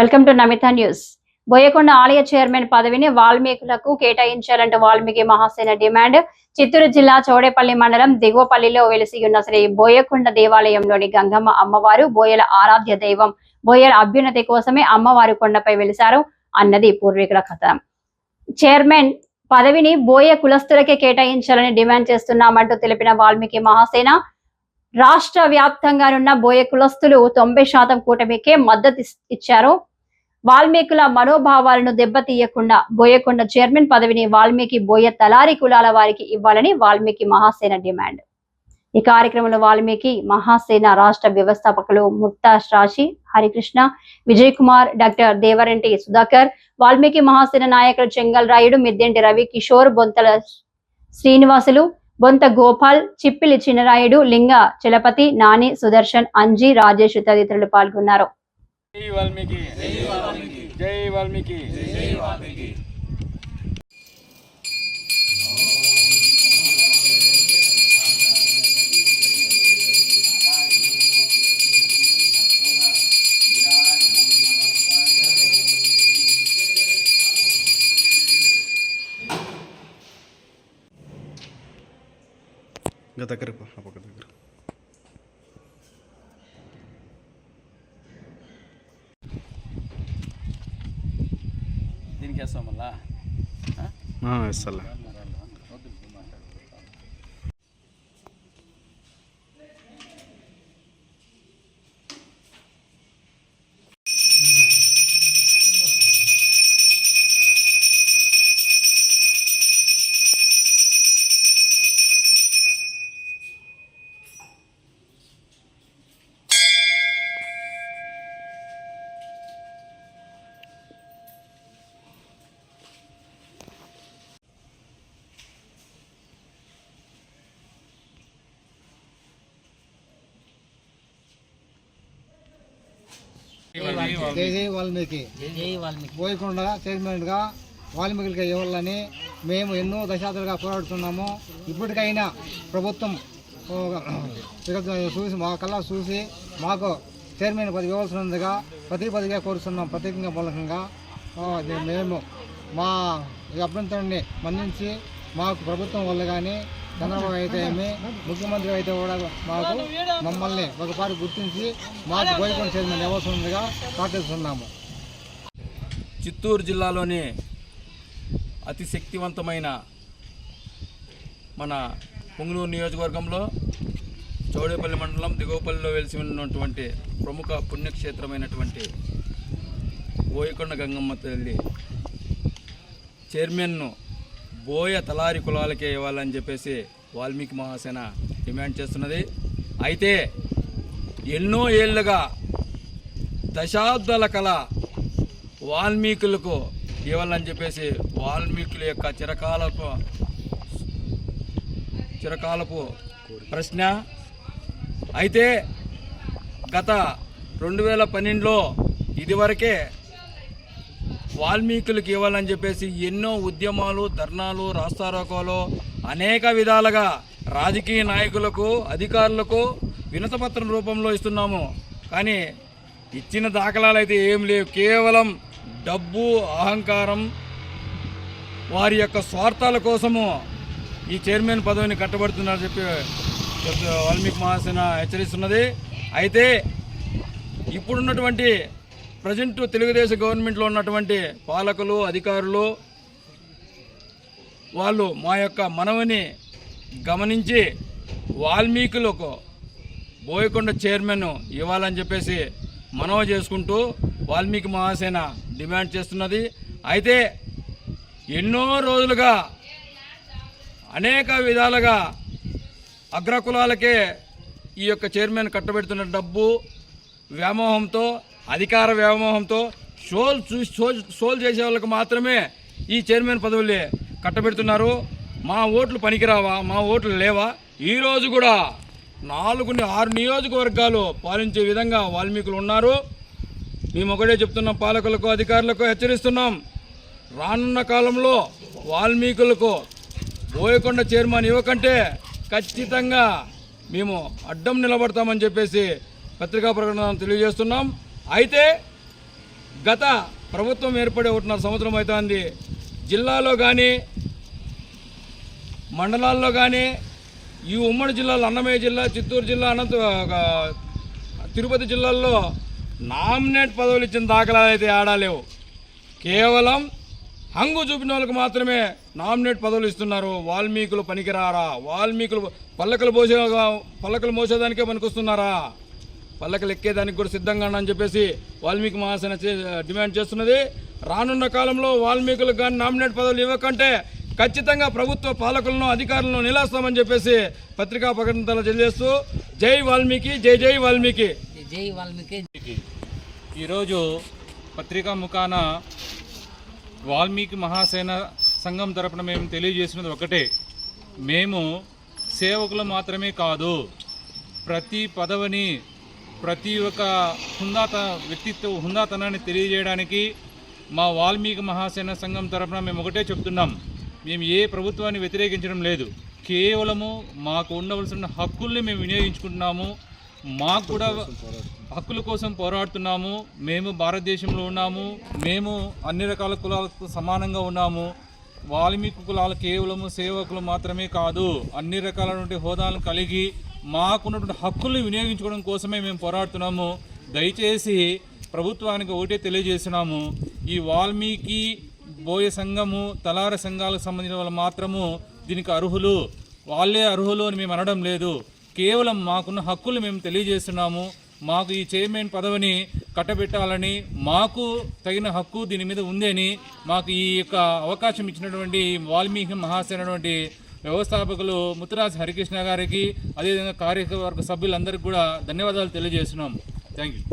Welcome to Namitha News. Boyakonda ఆలయ chairman పదవిని వాల్మీకులకు కేటాయించాలంటూ వాల్మీకి మహాసేన డిమాండ్. చిత్తూరు జిల్లా చౌడేపల్లి మండలం దిగువపల్లిలో వెలిసి ఉన్న శ్రీ బోయకొండ దేవాలయంలోని గంగమ్మ అమ్మవారు బోయల ఆరాధ్య దైవం బోయల అభ్యున్నతి కోసమే అమ్మవారు కొండపై వెలిశారు అన్నది పూర్వీకుల కథ. చైర్మన్ పదవిని బోయ కులస్తులకే కేటాయించాలని డిమాండ్ చేస్తున్నామంటూ తెలిపిన వాల్మీకి మహాసేన రాష్ట్ర వ్యాప్తంగానున్న బోయ కులస్తులు తొంభై శాతం కూటమికే మద్దతు ఇచ్చారు. వాల్మీకుల మనోభావాలను దెబ్బతీయకుండా బోయకొండ చైర్మన్ పదవిని వాల్మీకి బోయ తలారి కులాల వారికి ఇవ్వాలని వాల్మీకి మహాసేన డిమాండ్. ఈ కార్యక్రమంలో వాల్మీకి మహాసేన రాష్ట్ర వ్యవస్థాపకులు ముక్తా రాశి హరికృష్ణ విజయ్ కుమార్ డాక్టర్ దేవరెంటి సుధాకర్ వాల్మీకి మహాసేన నాయకులు చెంగల్ రాయుడు మిద్దెంటి రవి కిషోర్ బొంతల శ్రీనివాసులు బొంత గోపాల్ చిప్పిలి చిన్నరాయుడు లింగ చలపతి నాని సుదర్శన్ అంజీ రాజేష్ తదితరులు పాల్గొన్నారు. జై వాల్మీకి జై వాల్మీకి ఇంకా దగ్గరకు పో, ఆ పక్క దగ్గర దీనికి వేస్తాం జై జై వాల్మీకి. బోయకొండ చైర్మన్గా వాల్మీకులకి ఇవ్వాలని మేము ఎన్నో దశాబ్దాలుగా పోరాడుతున్నాము. ఇప్పటికైనా ప్రభుత్వం చూసి మా కల్లా చూసి మాకు చైర్మన్ పదవి ఇవ్వాల్సినందుగా ప్రతి పదిగా కోరుతున్నాం. ప్రత్యేకంగా మూలకంగా మేము మా అభ్యంతరాన్ని మన్నించి మాకు ప్రభుత్వం వల్ల కానీ చంద్రబాబు అయితే ఏమి? ముఖ్యమంత్రి అయితే కూడా మాకు మమ్మల్ని ఒకసారి గుర్తించి మాకు బోయకొండ చైర్మన్ ఇవ్వాల్సిందిగా ప్రార్థిస్తున్నాము. చిత్తూరు జిల్లాలోని అతి శక్తివంతమైన మన పొంగునూరు నియోజకవర్గంలో చౌడేపల్లి మండలం దిగువపల్లిలో వెలిసి ఉన్నటువంటి ప్రముఖ పుణ్యక్షేత్రమైనటువంటి ఓయకొండ గంగమ్మ తల్లి చైర్మన్ను బోయ తలారి కులాలకే ఇవ్వాలని చెప్పేసి వాల్మీకి మహాసేన డిమాండ్ చేస్తున్నది. అయితే ఎన్నో ఏళ్ళుగా దశాబ్దాల కల వాల్మీకులకు ఇవ్వాలని చెప్పేసి వాల్మీకుల యొక్క చిరకాలపు చిరకాలపు ప్రశ్న. అయితే గత రెండు వేల పన్నెండులో ఇదివరకే వాల్మీకులకు ఇవ్వాలని చెప్పేసి ఎన్నో ఉద్యమాలు ధర్నాలు రాస్తారోకోలు అనేక విధాలుగా రాజకీయ నాయకులకు అధికారులకు వినతపత్రం రూపంలో ఇస్తున్నాము. కానీ ఇచ్చిన దాఖలాలు అయితే ఏం లేవు. కేవలం డబ్బు అహంకారం వారి యొక్క స్వార్థాల కోసము ఈ చైర్మన్ పదవిని కట్టబడుతున్నారని చెప్పి వాల్మీకి మహాసేన హెచ్చరిస్తున్నది. అయితే ఇప్పుడున్నటువంటి ప్రజెంట్ తెలుగుదేశం గవర్నమెంట్లో ఉన్నటువంటి పాలకులు అధికారులు వాళ్ళు మా యొక్క మనవిని గమనించి వాల్మీకులకు బోయకొండ చైర్మన్ ఇవ్వాలని చెప్పేసి మనవి చేసుకుంటూ వాల్మీకి మహాసేన డిమాండ్ చేస్తున్నది. అయితే ఎన్నో రోజులుగా అనేక విధాలుగా అగ్రకులాలకే ఈ యొక్క చైర్మన్ కట్టబెడుతున్న డబ్బు వ్యామోహంతో అధికార వ్యామోహంతో షోల్ చూసి షోల్ చేసే వాళ్ళకి మాత్రమే ఈ చైర్మన్ పదవులు కట్టబెడుతున్నారు. మా ఓట్లు పనికిరావా? మా ఓట్లు లేవా? ఈరోజు కూడా నాలుగు ఆరు నియోజకవర్గాలు పాలించే విధంగా వాల్మీకులు ఉన్నారు. మేము ఒకటే చెప్తున్నాం పాలకులకు అధికారులకు హెచ్చరిస్తున్నాం. రానున్న కాలంలో వాల్మీకులకు బోయకొండ చైర్మన్ ఇవ్వకంటే ఖచ్చితంగా మేము అడ్డం నిలబడతామని చెప్పేసి పత్రికా ప్రకటన తెలియజేస్తున్నాం. అయితే గత ప్రభుత్వం ఏర్పడి ఒకటిన్నర సంవత్సరం అవుతుంది జిల్లాలో కానీ మండలాల్లో కానీ ఈ ఉమ్మడి జిల్లాలో అన్నమయ్య జిల్లా చిత్తూరు జిల్లా అనంత ఒక తిరుపతి జిల్లాల్లో నామినేట్ పదవులు ఇచ్చిన దాఖలాలు అయితే ఆడలేవు కేవలం హంగు చూపిన వాళ్ళకి మాత్రమే నామినేట్ పదవులు ఇస్తున్నారు. వాల్మీకులు పనికిరారా? వాల్మీకులు పల్లకలు పోసే పల్లకలు మోసేదానికే పనికొస్తున్నారా? పల్లకలు ఎక్కేదానికి కూడా సిద్ధంగా అని చెప్పేసి వాల్మీకి మహాసేన చే- డిమాండ్ చేస్తున్నది. రానున్న కాలంలో వాల్మీకులకు కానీ నామినేట్ పదవులు ఇవ్వకంటే ఖచ్చితంగా ప్రభుత్వ పాలకులను అధికారులను నిలాస్తామని చెప్పేసి పత్రికా ప్రకటనలో తెలియజేస్తూ జై వాల్మీకి జై జై వాల్మీకి. జై వాల్మీకి. ఈరోజు పత్రికా ముఖాన వాల్మీకి మహాసేన సంఘం తరపున మేము తెలియజేసినది ఒకటే. మేము సేవకులు మాత్రమే కాదు ప్రతి పదవిని ప్రతి ఒక్క హుందాత వ్యక్తిత్వ హుందాతనాన్ని తెలియజేయడానికి మా వాల్మీకి మహాసేన సంఘం తరఫున మేము ఒకటే చెప్తున్నాం. మేము ఏ ప్రభుత్వాన్ని వ్యతిరేకించడం లేదు. కేవలము మాకు ఉండవలసిన హక్కుల్ని మేము వినియోగించుకుంటున్నాము. మాకు కూడా హక్కుల కోసం పోరాడుతున్నాము. మేము భారతదేశంలో ఉన్నాము. మేము అన్ని రకాల కులాలతో సమానంగా ఉన్నాము. వాల్మీకి కులాలు కేవలము సేవకులు మాత్రమే కాదు అన్ని రకాలైనటువంటి హోదాలను కలిగి మాకున్నటువంటి హక్కుల్ని వినియోగించుకోవడం కోసమే మేము పోరాడుతున్నాము. దయచేసి ప్రభుత్వానికి ఒకటే తెలియజేస్తున్నాము. ఈ వాల్మీకి బోయ సంఘము తలార సంఘాలకు సంబంధించిన వాళ్ళు మాత్రము దీనికి అర్హులు. వాళ్ళే అర్హులు అని మేము అనడం లేదు. కేవలం మాకున్న హక్కులు మేము తెలియజేస్తున్నాము. మాకు ఈ చైర్మన్ పదవిని కట్టబెట్టాలని మాకు తగిన హక్కు దీని మీద ఉందని మాకు ఈ యొక్క అవకాశం ఇచ్చినటువంటి వాల్మీకి మహాసేనటువంటి వ్యవస్థాపకులు ముత్తురాజ్ హరికృష్ణ గారికి అదేవిధంగా కార్యవర్గ సభ్యులందరికీ కూడా ధన్యవాదాలు తెలియజేస్తున్నాం. Thank you